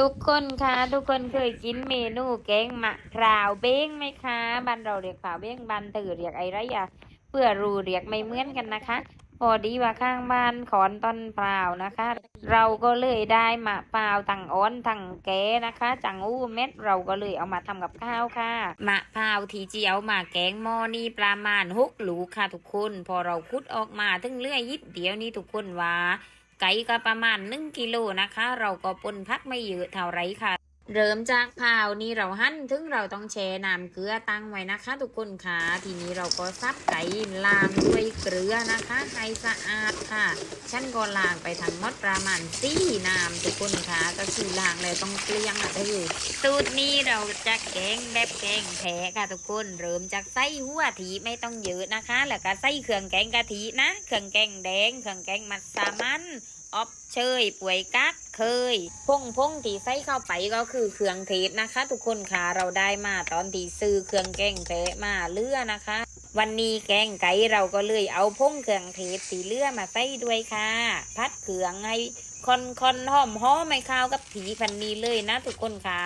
ทุกคนคะทุกคนเคยกินเมนูแกงมะพร้าวเบ้งไหมคะบ้านเราเรียกพร้าวเบ้งบ้านตื่อเรียกไอไรอะเพื่อรูเรียกไม่เหมือนกันนะคะ พอดีว่าข้างบ้านขอนต้นเปล่าวนะคะ เราก็เลยได้มะพร้าวตั้งอ้อนตั้งแกนะคะ จังอู้เม็ดเราก็เลยเอามาทำกับข้าวค่ะมะพร้าวที่เจียวมาแกงหม้อนี่ประมาณหกหลูค่ะทุกคน พอเราคุดออกมาถึงเลื่อยยิดเดียวนี่ทุกคนว่า ไก่ก็ประมาณหนึ่งกิโลนะคะ เราก็ปนพักไม่เยอะเท่าไรค่ะ เริ่มจากพาวนี่เราหั่นถึงเราต้องแช่น้ำเกลือตั้งไว้นะคะ ทุกคนค่ะทีนี้เราก็ซับไก่ล้างด้วยเกลือนะคะให้สะอาดค่ะฉันก็ล้างไปทั้งหมดประมาณสี่น้ำทุกคนค่ะก็คือล้างแล้วต้องเกลี้ยงอะเธอสูตรนี้เราจะแกงแบบแกงแผค่ะทุกคน เริ่มจากไส้หัวถีไม่ต้องเยอะนะคะ แล้วก็ไส้เครื่องแกงกะทินะ เครื่องแกงแดงเครื่องแกงมัสมั่น ออบเชยป่วยกักเคยพงพงที่ใส่เข้าไปก็คือเครื่องเทศนะคะ ทุกคนค่ะเราได้มาตอนที่ซื้อเครื่องแกงแพะมาเลือนะคะ วันนี้แกงไก่เราก็เลยเอาพงเครื่องเทศสีเลือมาใส่ด้วยค่ะ พัดเครื่องให้คอนคอนหอมหอมไม่ข้าวกับผีพันนี้เลยนะ ทุกคนค่ะ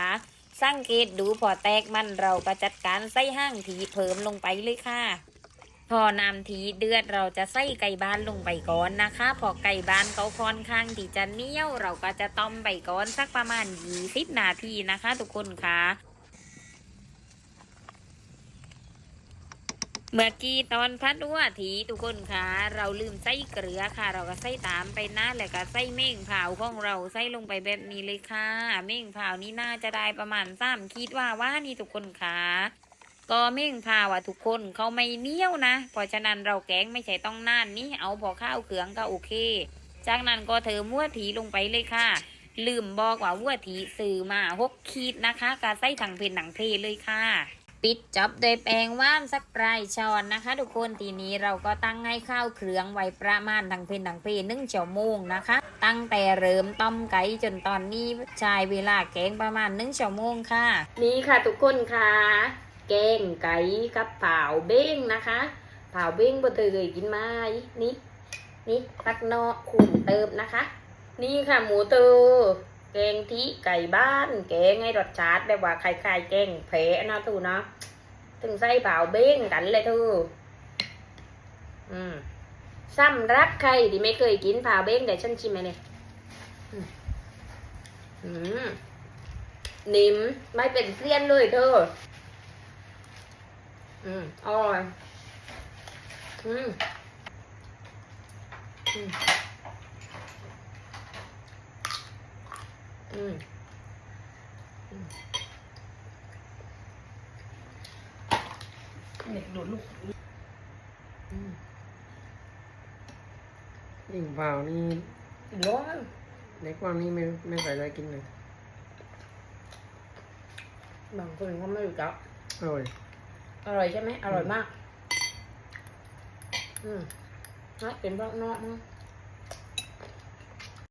สังเกตดูพอแตกมันเราก็จัดการใส่ห้างผีเพิ่มลงไปเลยค่ะ พอน้ำทีเดือดเราจะใส่ไก่บ้านลงไปก่อนนะคะ พอไก่บ้านเขาค่อนข้างที่จะเหนียวเราก็จะต้มไปก่อนสักประมาณ20นาทีนะคะ ทุกคนคะเมื่อกี้ตอนพัดวัวทีทุกคนคะเราลืมใส่เกลือค่ะ เราก็ใส่ตามไปนะแล้วก็ใส่เม่งเผาของเราใส่ลงไปแบบนี้เลยค่ะ เม่งเผานี่น่าจะได้ประมาณสามคิดว่าว่านี่ทุกคนคะ ก็เม่งพาว่าทุกคนเขาไม่เนี้ยวนะ เพราะฉะนั้นเราแกงไม่ใช่ต้องนานนี่เอาพอข้าวเขืองก็โอเค จากนั้นก็เธอมั่วถีลงไปเลยค่ะ ลืมบอกว่าวัวถีสื่อมาหกขีดนะคะกาใส่ถังเพนหนังเพเลยค่ะ ปิดจับโดยแปรงว่านสักปลายช้อนนะคะ ทุกคนทีนี้เราก็ตั้งให้ข้าวเครื่องไว้ประมาณถังเพนหนังเพนึ่งชั่วโมงนะคะ ตั้งแต่เริ่มต้มไก่จนตอนนี้ใช้เวลาแกงประมาณหนึ่งชั่วโมงค่ะ นี่ค่ะทุกคนค่ะ แกงไก่กับเผาเบ้งนะคะเผาเบ้งบ่เคยกินมานี่นี่ตักเนอขุ่นเติมนะคะ นี่ค่ะหมูเตอแกงที่ไก่บ้าน แกงให้รสชาติแบบว่าคล้ายๆแกงแผลนะทูเนาะถึงใส่เผาเบ้งกันเลยทูอืมสำหรับใครที่ไม่เคยกินเผาเบ้งเดี๋ยวฉันชิมไหมเนี่ยอืมอืมนิ่มไม่เป็นเสี้ยนเลยเธอ อืมอร่อย อืมอืมอืมอืมเด็กโดดลูกอืมยิ่งเปล่านี่ร้อนเล็กกว่านี่ไม่ไม่ใส่อะไรกินเลยบางคนเขาไม่รู้จักอร่อย อร่อยใช่ไหมอร่อยมาก อืมนะเป็นราะเนอกมั้ง